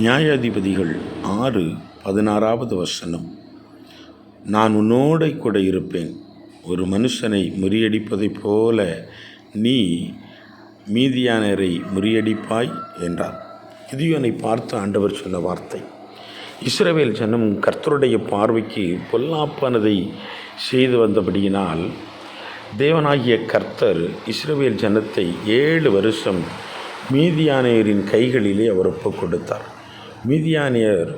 நியாயாதிபதிகள் ஆறு பதினாறாவது வசனம். நான் உன்னோட கூட இருப்பேன். ஒரு மனுஷனை முறியடிப்பதைப் போல நீ மீதியானரை முறியடிப்பாய் என்றார். கிதியோனை பார்த்து ஆண்டவர் சொன்ன வார்த்தை. இஸ்ரவேல் ஜனம் கர்த்தருடைய பார்வைக்கு பொல்லாப்பானதை செய்து வந்தபடியினால் தேவனாகிய கர்த்தர் இஸ்ரவேல் ஜனத்தை ஏழு வருஷம் மீதியானையரின் கைகளிலே அவர் ஒப்புக் கொடுத்தார். மீதியானியர்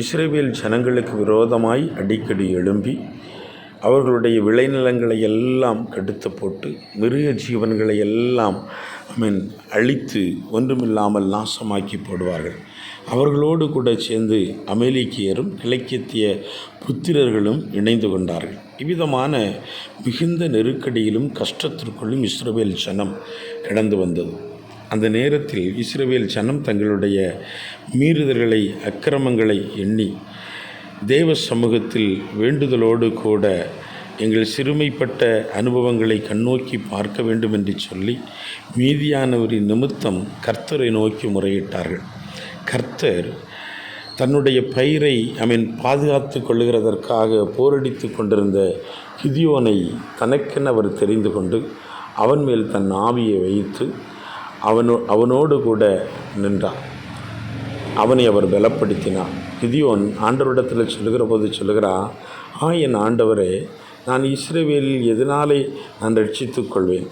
இஸ்ரேவேல் ஜனங்களுக்கு விரோதமாய் அடிக்கடி எழும்பி அவர்களுடைய விளைநிலங்களை எல்லாம் கெடுத்து போட்டு மிருக ஜீவன்களை எல்லாம் ஐ மீன் அழித்து ஒன்றுமில்லாமல் நாசமாக்கி போடுவார்கள். அவர்களோடு கூட சேர்ந்து அமெரிக்கியரும் கிழக்கியத்திய புத்திரர்களும் இணைந்து கொண்டார்கள். இவ்விதமான மிகுந்த நெருக்கடியிலும் கஷ்டத்திற்குள்ளும் இஸ்ரேல் ஜனம் கடந்து வந்தது. அந்த நேரத்தில் இஸ்ரவேல் ஜனம் தங்களுடைய மீறுதல்களை அக்கிரமங்களை எண்ணி தேவ சமூகத்தில் வேண்டுதலோடு கூட எங்கள் சிறுமைப்பட்ட அனுபவங்களை கண்ணோக்கி பார்க்க வேண்டும் என்று சொல்லி மீதியானவரின் நிமித்தம் கர்த்தரை நோக்கி முறையிட்டார்கள். கர்த்தர் தன்னுடைய பயிரை அவன் பாதுகாத்து கொள்ளுகிறதற்காக போரடித்து கொண்டிருந்த கிதியோனை தனக்கென அவர் தெரிந்து கொண்டு அவன் மேல் தன் ஆவியை வைத்து அவனோ அவனோடு கூட நின்றான். அவனை அவர் பலப்படுத்தினான் கிதியோன் ஆண்டவரிடத்தில் சொல்லுகிற போது சொல்லுகிறா ஆ என் ஆண்டவரே நான் இஸ்ரேவேலில் எதனாலே நான் ரட்சித்துக் கொள்வேன்?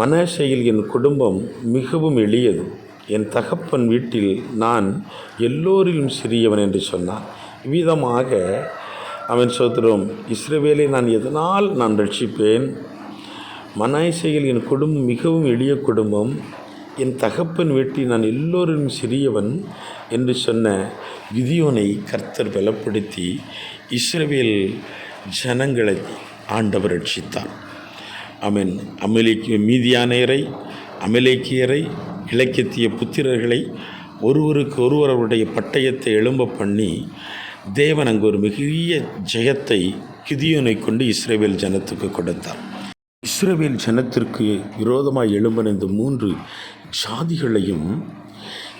மனசையில் என் குடும்பம் மிகவும் எளியது. என் தகப்பன் வீட்டில் நான் எல்லோரிலும் சிறியவன் என்று சொன்னான். இவ்விதமாக அவன் சோதரம் இஸ்ரேவேலை நான் எதனால் நான் ரட்சிப்பேன்? மனாய்சையில் என் குடும்பம் மிகவும் எளிய குடும்பம் என் தகப்பன் வீட்டில் நான் எல்லோரும் சிறியவன் என்று சொன்ன கிதியோனை கர்த்தர் பலப்படுத்தி இஸ்ரவேல் ஜனங்களை ஆண்டவர் ரட்சித்தார். அவன் அமலேக்கிய மீதியானையரை அமலேக்கியரை இலக்கியத்திய புத்திரர்களை ஒருவருக்கு ஒருவர் அவருடைய பட்டயத்தை எழும்ப பண்ணி தேவன் அங்கு ஒரு மிகிய ஜெயத்தை கிதியோனை கொண்டு இஸ்ரேவேல் ஜனத்துக்கு கொடுத்தார். இஸ்ரவேல் ஜனத்திற்கு விரோதமாக எழும்பின இந்த மூன்று சாதிகளையும்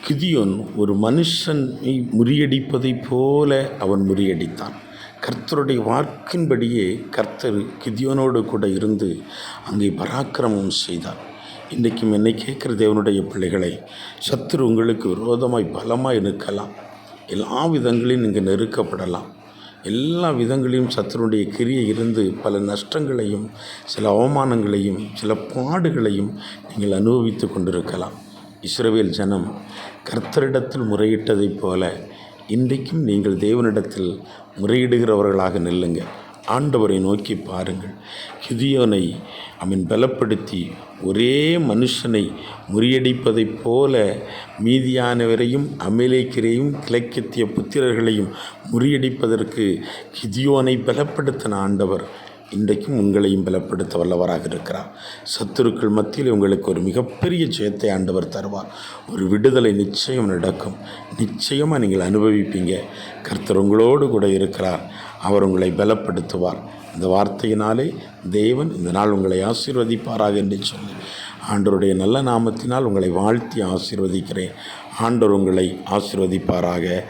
கிதியோன் ஒரு மனுஷனை முறியடிப்பதைப் போல அவன் முறியடித்தான். கர்த்தருடைய வாக்கின்படியே கர்த்தர் கிதியோனோடு கூட இருந்து அங்கே பராக்கிரமம் செய்தார். இன்றைக்கும் என்னை கேட்குற தேவனுடைய பிள்ளைகளை சத்துரு உங்களுக்கு விரோதமாய் பலமாய் நிற்கலாம் எல்லா விதங்களையும் நீங்கள் நெருக்கப்படலாம். எல்லா விதங்களையும் சத்துருடைய கிரியை இருந்து பல நஷ்டங்களையும் சில அவமானங்களையும் சில பாடுகளையும் நீங்கள் அனுபவித்து கொண்டிருக்கலாம். இஸ்ரவேல் ஜனம் கர்த்தரிடத்தில் முறையிட்டதைப் போல இன்றைக்கும் நீங்கள் தேவனிடத்தில் முறையிடுகிறவர்களாக நில்லுங்கள். ஆண்டவரை நோக்கி பாருங்கள். கிதியோனை அவன் பலப்படுத்தி ஒரே மனுஷனை முறியடிப்பதைப் போல மீதியானவரையும் அமிலேக்கிரையும் கிழக்கத்திய புத்திரர்களையும் முறியடிப்பதற்கு கிதியோனை பலப்படுத்தின ஆண்டவர். இன்றைக்கும் உங்களையும் பலப்படுத்த வல்லவராக இருக்கிறார். சத்துருக்கள் மத்தியில் உங்களுக்கு ஒரு மிகப்பெரிய ஜெயத்தை ஆண்டவர் தருவார். ஒரு விடுதலை நிச்சயம் நடக்கும். நிச்சயமாக நீங்கள் அனுபவிப்பீங்க. கர்த்தர் உங்களோடு கூட இருக்கிறார். அவர் உங்களை பலப்படுத்துவார். இந்த வார்த்தையினாலே தேவன் இந்த நாள் உங்களை ஆசீர்வதிப்பாராக என்று சொல்லி ஆண்டவருடைய நல்ல நாமத்தினால் உங்களை வாழ்த்தி ஆசீர்வதிக்கிறேன். ஆண்டவர் உங்களை ஆசீர்வதிப்பாராக.